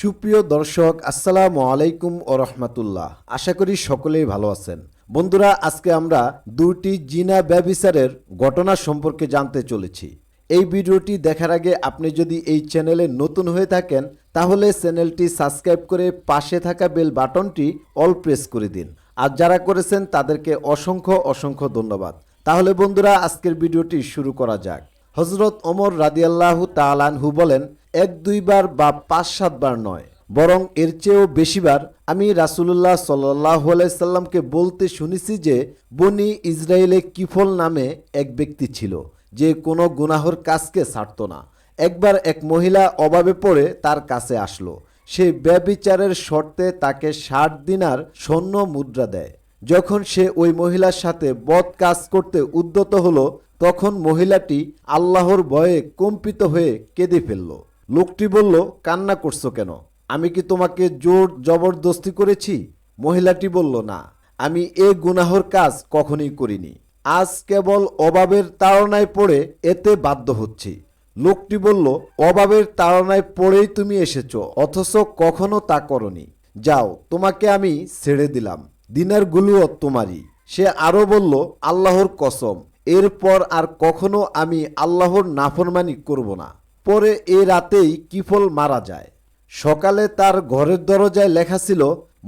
সুপ্রিয় দর্শক, আসসালামু আলাইকুম ও রহমতুল্লাহ। আশা করি সকলেই ভালো আছেন। বন্ধুরা, আজকে আমরা দুটি জিনা ব্যবিচারের ঘটনা সম্পর্কে জানতে চলেছি। এই ভিডিওটি দেখার আগে আপনি যদি এই চ্যানেলে নতুন হয়ে থাকেন, তাহলে চ্যানেলটি সাবস্ক্রাইব করে পাশে থাকা বেল বাটনটি অল প্রেস করে দিন। আর যারা করেছেন, তাদেরকে অসংখ্য অসংখ্য ধন্যবাদ। তাহলে বন্ধুরা, আজকের ভিডিওটি শুরু করা যাক। হজরত ওমর রাদিয়াল্লাহু তালানহু বলেন এক দুইবার বা পাঁচ সাতবার নয়। বরং এর চেয়েও বেশিবার আমি রাসুলুল্লাহ সাল্লাহ সাল্লামকে বলতে শুনেছি যে, বনি ইসরায়েলে কিফল নামে এক ব্যক্তি ছিল, যে কোনো গুনাহর কাজকে ছাড়ত না। একবার এক মহিলা অভাবে পড়ে তার কাছে আসলো। সে ব্যবিচারের শর্তে তাকে ষাট দিনার স্বর্ণ মুদ্রা দেয়। যখন সে ওই মহিলার সাথে বদ কাজ করতে উদ্যত হলো, তখন মহিলাটি আল্লাহর ভয়ে কম্পিত হয়ে কেঁদে ফেলল। লোকটি বলল, কান্না করছ কেন? আমি কি তোমাকে জোর জবরদস্তি করেছি? মহিলাটি বলল, না, আমি এ গুনাহর কাজ কখনই করিনি। আজ কেবল অভাবের তাড়নায় পড়ে এতে বাধ্য হচ্ছি। লোকটি বলল অভাবের তাড়নায় পড়েই তুমি এসেছ, অথচ কখনো তা করনি। যাও, তোমাকে আমি ছেড়ে দিলাম দিনারগুলোও তোমারই। সে আরও বলল, আল্লাহর কসম, এরপর আর কখনো আমি আল্লাহর নাফরমানি করব না। পরে এ রাতেই কিফল মারা যায়। সকালে তার ঘরের দরজায় লেখা ছিল,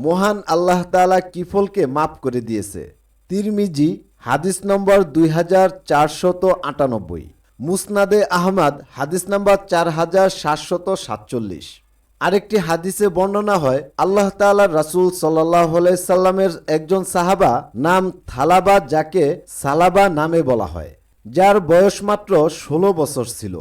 মহান আল্লাহ তাআলা কিফলকে মাফ করে দিয়েছে। তিরমিজি, হাদিস নম্বর দুই হাজার চারশত আটানব্বই। মুসনাদে আহমদ, হাদিস নম্বর চার হাজার সাতশত সাতচল্লিশ। আরেকটি হাদিসে বর্ণনা হয়, আল্লাহ তাআলা রাসূল সাল্লাহ সাল্লামের একজন সাহাবা নাম থালাবা যাকে সালাবা নামে বলা হয়, যার বয়স মাত্র ষোলো বছর ছিল।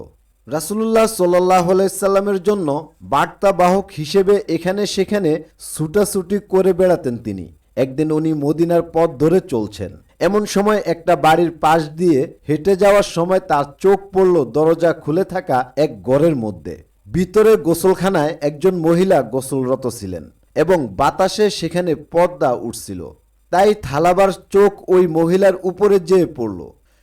রাসূলুল্লাহ সাল্লাহ সাল্লামের জন্য বার্তাবাহক হিসেবে এখানে সেখানে ছুটাছুটি করে বেড়াতেন তিনি। একদিন উনি মদিনার পথ ধরে চলছেন। এমন সময় একটা বাড়ির পাশ দিয়ে হেঁটে যাওয়ার সময় তার চোখ পড়ল দরজা খুলে থাকা এক ঘরের মধ্যে। ভিতরে গোসলখানায় একজন মহিলা গোসলরত ছিলেন এবং বাতাসে সেখানে পর্দা উঠছিল। তাই থালাবার চোখ ওই মহিলার উপরে যেয়ে পড়ল।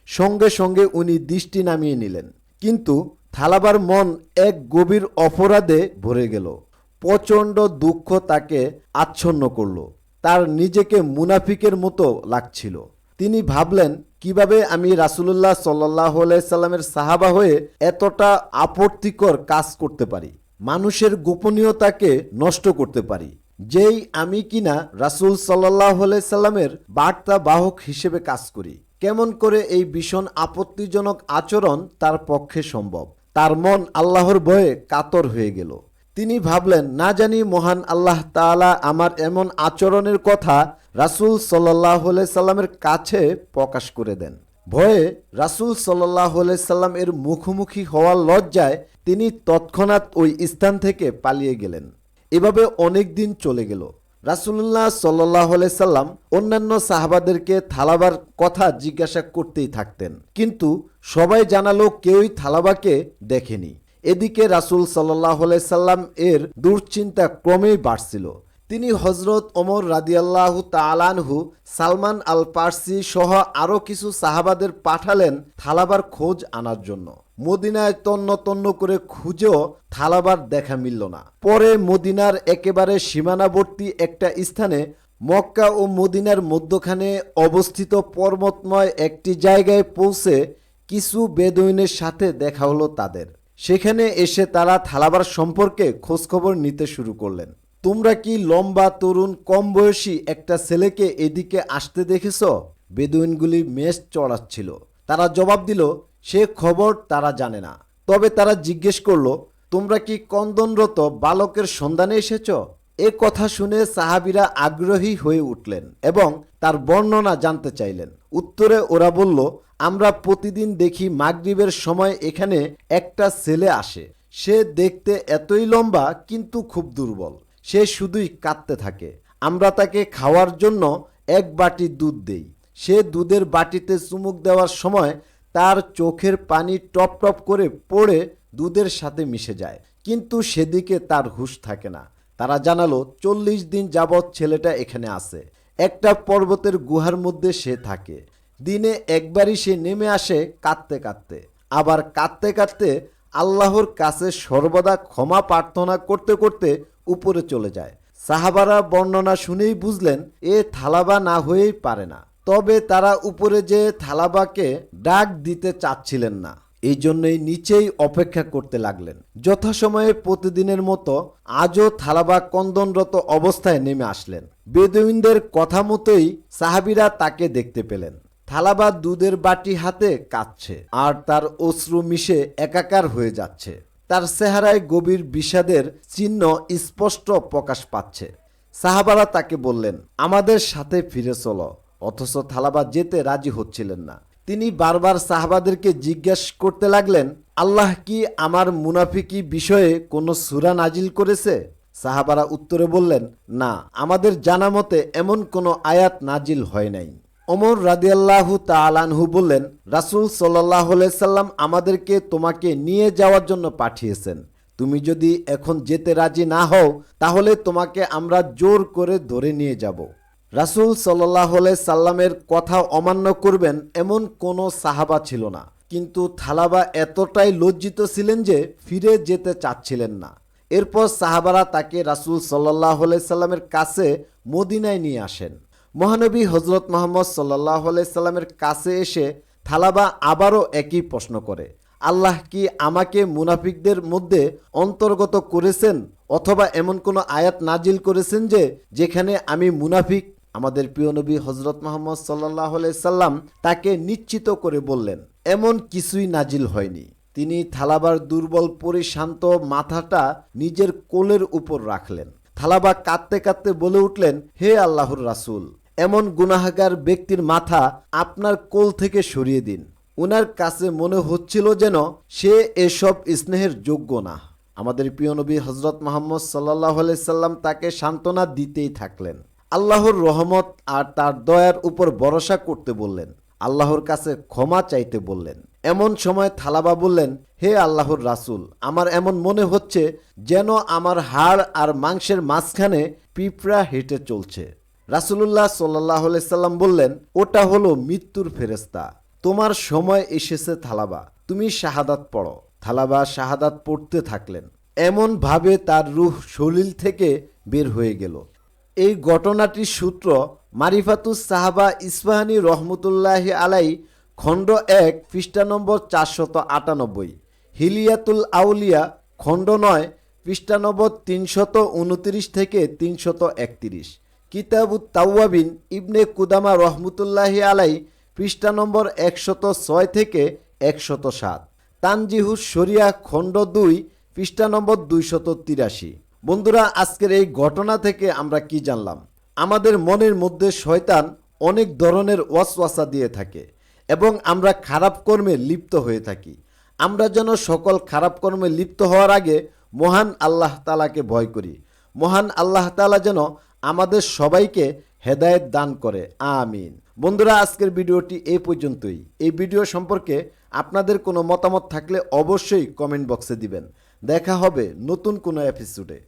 সঙ্গে সঙ্গে উনি দৃষ্টি নামিয়ে নিলেন। কিন্তু থালাবার মন এক গভীর অপরাধে ভরে গেল। প্রচণ্ড দুঃখ তাকে আচ্ছন্ন করল। তার নিজেকে মুনাফিকের মতো লাগছিল। তিনি ভাবলেন, কীভাবে আমি রাসুলুল্লাহ সাল্লাহ সাল্লামের সাহাবা হয়ে এতটা আপত্তিকর কাজ করতে পারি? মানুষের গোপনীয়তাকে নষ্ট করতে পারি? যেই আমি কিনা রাসুল সাল্লাহ সাল্লামের বার্তা বাহক হিসেবে কাজ করি। কেমন করে এই ভীষণ আপত্তিজনক আচরণ তার পক্ষে সম্ভব? তার মন আল্লাহর ভয়ে কাতর হয়ে গেল। তিনি ভাবলেন, না জানি মহান আল্লাহ তাআলা আমার এমন আচরণের কথা রাসূল সাল্লাহ সাল্লামের কাছে প্রকাশ করে দেন। ভয়ে রাসূল সাল্লাহ সাল্লাম এর মুখোমুখি হওয়ার লজ্জায় তিনি তৎক্ষণাৎ ওই স্থান থেকে পালিয়ে গেলেন। এভাবে অনেক দিন চলে গেল। রাসুল্লাহ সাল্লাহ সাল্লাম অন্যান্য সাহাবাদেরকে থালাবার কথা জিজ্ঞাসা করতেই থাকতেন। কিন্তু সবাই জানালো কেউই থালাবাকে দেখেনি। এদিকে রাসুল সাল্লাহ সাল্লাম এর দুশ্চিন্তা ক্রমেই বাড়ছিল। তিনি হজরত ওমর রাদিয়াল্লাহ তালানহু সালমান আল পার্সি সহ আরও কিছু সাহাবাদের পাঠালেন থালাবার খোঁজ আনার জন্য। মদিনায় তন্ন তন্ন করে খুঁজেও থালাবার দেখা মিলল না। পরে মদিনার একেবারে সীমানাবর্তী একটা স্থানে মক্কা ও মদিনার মধ্যখানে অবস্থিত পর্বতময় একটি জায়গায় পৌঁছে কিছু বেদুইনের সাথে দেখা হলো তাদের। সেখানে এসে তারা থালাবার সম্পর্কে খোঁজখবর নিতে শুরু করলেন। তোমরা কি লম্বা, তরুণ, কম বয়সী একটা ছেলেকে এদিকে আসতে দেখেছ? বেদুইনগুলি মেষ চড়াচ্ছিল। তারা জবাব দিল সে খবর তারা জানে না। তবে তারা জিজ্ঞেস করল, তোমরা কি কন্দনরত বালকের সন্ধানে এসেছ? এ কথা শুনে সাহাবিরা আগ্রহী হয়ে উঠলেন এবং তার বর্ণনা জানতে চাইলেন। উত্তরে ওরা বলল, আমরা প্রতিদিন দেখি মাগরিবের সময় এখানে একটা ছেলে আসে। সে দেখতে এতই লম্বা, কিন্তু খুব দুর্বল। সে শুধুই কাঁদতে থাকে। আমরা তাকে খাওয়ার জন্য এক বাটি দুধ দেই। সে দুধের বাটিতে চুমুক দেওয়ার সময় তার চোখের পানি টপ টপ করে পড়ে দুধের সাথে মিশে যায়। কিন্তু সেদিকে তার হুশ থাকে না। তারা জানালো, চল্লিশ দিন যাবৎ ছেলেটা এখানে আছে। একটা পর্বতের গুহার মধ্যে সে থাকে। দিনে একবারই সে নেমে আসে কাঁদতে কাঁদতে। আবার কাঁদতে কাঁদতে আল্লাহর কাছে সর্বদা ক্ষমা প্রার্থনা করতে করতে উপরে চলে যায়। সাহাবারা বর্ণনা শুনেই বুঝলেন, এ থালাবা না হয়েই পারে না। তবে তারা উপরে যে থালাবাকে ডাক দিতে চাচ্ছিলেন না, এই জন্যই নিচেই অপেক্ষা করতে লাগলেন। যথাসময়ে প্রতিদিনের মতো আজও থালাবা কন্দনরত অবস্থায় নেমে আসলেন। বেদুইনদের কথা মতোই সাহাবিরা তাকে দেখতে পেলেন। থালাবা দুধের বাটি হাতে কাঁদছে আর তার অশ্রু মিশে একাকার হয়ে যাচ্ছে। তার চেহারায় গভীর বিষাদের চিহ্ন স্পষ্ট প্রকাশ পাচ্ছে। সাহাবারা তাকে বললেন, আমাদের সাথে ফিরে চলো। অথচ থালাবা যেতে রাজি হচ্ছিলেন না। তিনি বারবার সাহাবাদেরকে জিজ্ঞেস করতে লাগলেন, আল্লাহ কি আমার মুনাফিকি বিষয়ে কোনো সুরা নাজিল করেছে? সাহাবারা উত্তরে বললেন, না, আমাদের জানা মতে এমন কোনো আয়াত নাজিল হয় নাই। ওমর রাদিয়াল্লাহু তালানহু বললেন, রাসুল সাল্লাহ সাল্লাম আমাদেরকে তোমাকে নিয়ে যাওয়ার জন্য পাঠিয়েছেন। তুমি যদি এখন যেতে রাজি না হও, তাহলে তোমাকে আমরা জোর করে ধরে নিয়ে যাব। রাসুল সাল্লাহ সাল্লামের কথা অমান্য করবেন এমন কোনো সাহাবা ছিল না। কিন্তু থালাবা এতটাই লজ্জিত ছিলেন যে ফিরে যেতে চাচ্ছিলেন না। এরপর সাহাবারা তাকে রাসুল সাল্লাহ সাল্লামের কাছে মদিনায় নিয়ে আসেন। মহানবী হজরত মোহাম্মদ সাল্লাহ সাল্লামের কাছে এসে থালাবা আবারও একই প্রশ্ন করে, আল্লাহ কি আমাকে মুনাফিকদের মধ্যে অন্তর্গত করেছেন অথবা এমন কোনো আয়াত নাজিল করেছেন যে যেখানে আমি মুনাফিক আমাদের প্রিয় নবী হজরত মোহাম্মদ সাল্লাহ সাল্লাম তাকে নিশ্চিত করে বললেন, এমন কিছুই নাজিল হয়নি। তিনি থালাবার দুর্বল পরিশান্ত মাথাটা নিজের কোলের উপর রাখলেন। থালাবা কাঁদতে কাঁদতে বলে উঠলেন, হে আল্লাহর রাসূল, এমন গুনাহাগার ব্যক্তির মাথা আপনার কোল থেকে সরিয়ে দিন। ওনার কাছে মনে হচ্ছিল যেন সে এসব স্নেহের যোগ্য না। আমাদের প্রিয় নবী হজরত মোহাম্মদ সাল্লাহ সাল্লাম তাকে সান্ত্বনা দিতেই থাকলেন। আল্লাহর রহমত আর তার দয়ার উপর ভরসা করতে বললেন, আল্লাহর কাছে ক্ষমা চাইতে বললেন। এমন সময় থালাবা বললেন, হে আল্লাহর রাসূল, আমার এমন মনে হচ্ছে যেন আমার হাড় আর মাংসের মাঝখানে পিঁপড়া হেঁটে চলছে। রাসূলুল্লাহ সাল্লাহ সাল্লাম বললেন, ওটা হলো মৃত্যুর ফেরেস্তা তোমার সময় এসেছে থালাবা। তুমি শাহাদাত পড়ো। থালাবা শাহাদাত পড়তে থাকলেন। এমন ভাবে তার রুহ শরীর থেকে বের হয়ে গেল। এই ঘটনাটির সূত্র মারিফাতুস সাহাবা ইসফাহানি রহমতুল্লাহ আলাই, খণ্ড এক, পৃষ্ঠা নম্বর চারশত আটানব্বই। হিলিয়াতুল আউলিয়া, খণ্ড নয়, পৃষ্ঠা নম্বর তিনশত উনত্রিশ থেকে তিনশত একত্রিশ। কিতাবুত তাওয়াবিন ইবনে কুদামা রহমতুল্লাহ আলাই, পৃষ্ঠা নম্বর একশত ছয় থেকে একশত সাত। তানজিহুস শরিয়া, খণ্ড দুই, পৃষ্ঠা নম্বর দুইশত তিরাশি। বন্ধুরা, আজকের এই ঘটনা থেকে আমরা কি জানলাম? আমাদের মনের মধ্যে শয়তান অনেক ধরনের ওয়াসওয়াসা দিয়ে থাকে এবং আমরা খারাপ কর্মে লিপ্ত হয়ে থাকি। আমরা যেন সকল খারাপ কর্মে লিপ্ত হওয়ার আগে মহান আল্লাহ তালাকে ভয় করি। মহান আল্লাহ তালা যেন আমাদের সবাইকে হেদায়েত দান করে। আমিন। বন্ধুরা, আজকের ভিডিওটি এই পর্যন্তই। এই ভিডিও সম্পর্কে আপনাদের কোনো মতামত থাকলে অবশ্যই কমেন্ট বক্সে দিবেন। দেখা হবে নতুন কোনো এপিসোডে।